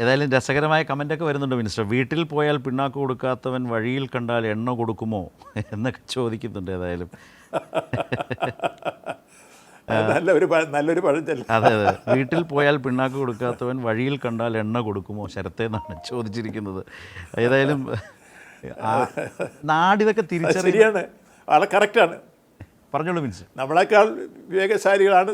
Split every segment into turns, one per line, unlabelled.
ഏതായാലും രസകരമായ കമന്റൊക്കെ വരുന്നുണ്ട് മിനിസ്റ്റർ. വീട്ടിൽ പോയാൽ പിണ്ണാക്ക് കൊടുക്കാത്തവൻ വഴിയിൽ കണ്ടാൽ എണ്ണ കൊടുക്കുമോ? എന്നൊക്കെ ചോദിക്കുന്നുണ്ട് ഏതായാലും.
നല്ല ഒരു നല്ലൊരു പഴഞ്ചൊല്ല.
അതെ അതെ. വീട്ടിൽ പോയാൽ പിണ്ണാക്ക് കൊടുക്കാത്തവൻ വഴിയിൽ കണ്ടാൽ എണ്ണ കൊടുക്കുമോ? ശരത്തെ എന്നാണ് ചോദിച്ചിരിക്കുന്നത്. ഏതായാലും നാടിതൊക്കെ
തിരിച്ചറിയാണ് വളരെ കറക്റ്റാണ്
പറഞ്ഞോളൂ മിനിസ്റ്റർ.
നമ്മളെക്കാൾ വിവേകശാലികളാണ്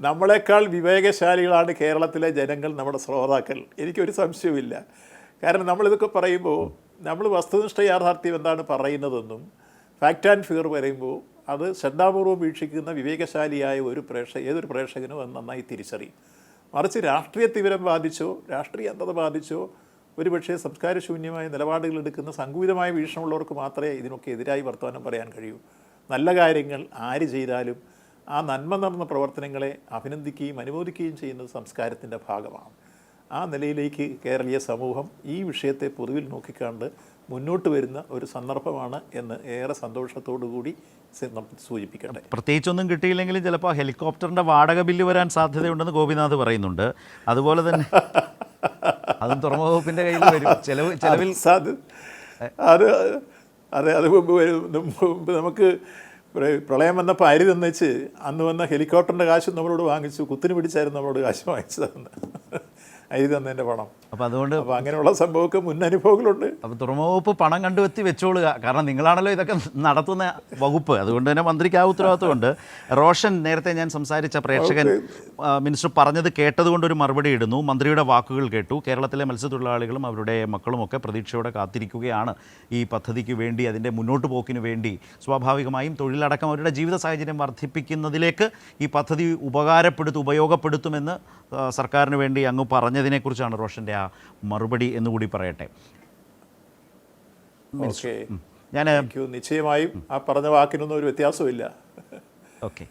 നമ്മളെക്കാൾ വിവേകശാലികളാണ് കേരളത്തിലെ ജനങ്ങൾ നമ്മുടെ ശ്രോതാക്കൾ. എനിക്കൊരു സംശയവുമില്ല. കാരണം നമ്മളിതൊക്കെ പറയുമ്പോൾ നമ്മൾ വസ്തുനിഷ്ഠ യാഥാർത്ഥ്യം എന്താണ് പറയുന്നതെന്നും ഫാക്റ്റ് ആൻഡ് ഫിഗർ പറയുമ്പോൾ അത് ശ്രദ്ധാപൂർവം വീക്ഷിക്കുന്ന വിവേകശാലിയായ ഒരു പ്രേക്ഷക ഏതൊരു പ്രേക്ഷകനും അത് നന്നായി തിരിച്ചറിയും. മറിച്ച് രാഷ്ട്രീയ തീവ്രം ബാധിച്ചോ രാഷ്ട്രീയ അന്ധത ബാധിച്ചോ ഒരുപക്ഷെ സംസ്കാരശൂന്യമായ നിലപാടുകൾ എടുക്കുന്ന സങ്കുചിതമായ വീക്ഷണമുള്ളവർക്ക് മാത്രമേ ഇതിനൊക്കെ എതിരായി വർത്തമാനം പറയാൻ കഴിയൂ. നല്ല കാര്യങ്ങൾ ആര് ചെയ്താലും ആ നന്മ നടന്ന പ്രവർത്തനങ്ങളെ അഭിനന്ദിക്കുകയും അനുമോദിക്കുകയും ചെയ്യുന്നത് സംസ്കാരത്തിന്റെ ഭാഗമാണ്. ആ നിലയിലേക്ക് കേരളീയ സമൂഹം ഈ വിഷയത്തെ പൊതുവിൽ നോക്കിക്കാണ്ട് മുന്നോട്ട് വരുന്ന ഒരു സന്ദർഭമാണ് എന്ന് ഏറെ സന്തോഷത്തോടു കൂടി സൂചിപ്പിക്കട്ടെ.
പ്രത്യേകിച്ചൊന്നും കിട്ടിയില്ലെങ്കിലും ചിലപ്പോൾ ഹെലികോപ്റ്ററിന്റെ വാടക ബില്ല് വരാൻ സാധ്യതയുണ്ടെന്ന് ഗോപിനാഥ് പറയുന്നുണ്ട്. അതുപോലെ തന്നെ അതും തുറമുഖ വകുപ്പിന്റെ കയ്യിൽ വരും. ചിലവ് ചിലവിൽ
അത് അത് അതെ നമുക്ക് പ്രളയം വന്നപ്പോൾ അരി തന്നേച്ച് അന്ന് വന്ന ഹെലികോപ്റ്ററിന്റെ കാശ് നമ്മളോട് വാങ്ങിച്ചു കുത്തിന് പിടിച്ചായിരുന്നു നമ്മളോട് കാശ് വാങ്ങിച്ചതെന്ന്. അരി തന്നതിന്റെ പണം.
അപ്പോൾ അതുകൊണ്ട്
അപ്പോൾ അങ്ങനെയുള്ള സംഭവമൊക്കെ മുൻ അനുഭവങ്ങളുണ്ട്.
അപ്പോൾ തുറമുഖ വകുപ്പ് പണം കണ്ടുവെത്തി വെച്ചോളുക. കാരണം നിങ്ങളാണല്ലോ ഇതൊക്കെ നടത്തുന്ന വകുപ്പ്. അതുകൊണ്ട് തന്നെ മന്ത്രിക്ക് ആ ഉത്തരവാദിത്വമുണ്ട്. റോഷൻ നേരത്തെ ഞാൻ സംസാരിച്ച പ്രേക്ഷകൻ മിനിസ്റ്റർ പറഞ്ഞത് കേട്ടതുകൊണ്ട് ഒരു മറുപടി ഇടുന്നു. മന്ത്രിയുടെ വാക്കുകൾ കേട്ടു. കേരളത്തിലെ മത്സ്യത്തൊഴിലാളികളും അവരുടെ മക്കളുമൊക്കെ പ്രതീക്ഷയോടെ കാത്തിരിക്കുകയാണ് ഈ പദ്ധതിക്ക് വേണ്ടി അതിന്റെ മുന്നോട്ട് പോക്കിന് വേണ്ടി. സ്വാഭാവികമായും തൊഴിലടക്കം അവരുടെ ജീവിത സാഹചര്യം വർദ്ധിപ്പിക്കുന്നതിലേക്ക് ഈ പദ്ധതി ഉപകാരപ്പെടുത്തും ഉപയോഗപ്പെടുത്തുമെന്ന് സർക്കാരിന് വേണ്ടി അങ്ങ് പറഞ്ഞതിനെക്കുറിച്ചാണ് റോഷന്റെ ആ മറുപടി എന്നുകൂടി പറയട്ടെ. ഞാൻ
നിശ്ചയമായും ആ പറഞ്ഞ വാക്കിനൊന്നും ഒരു വ്യത്യാസവും ഇല്ല
ഓക്കെ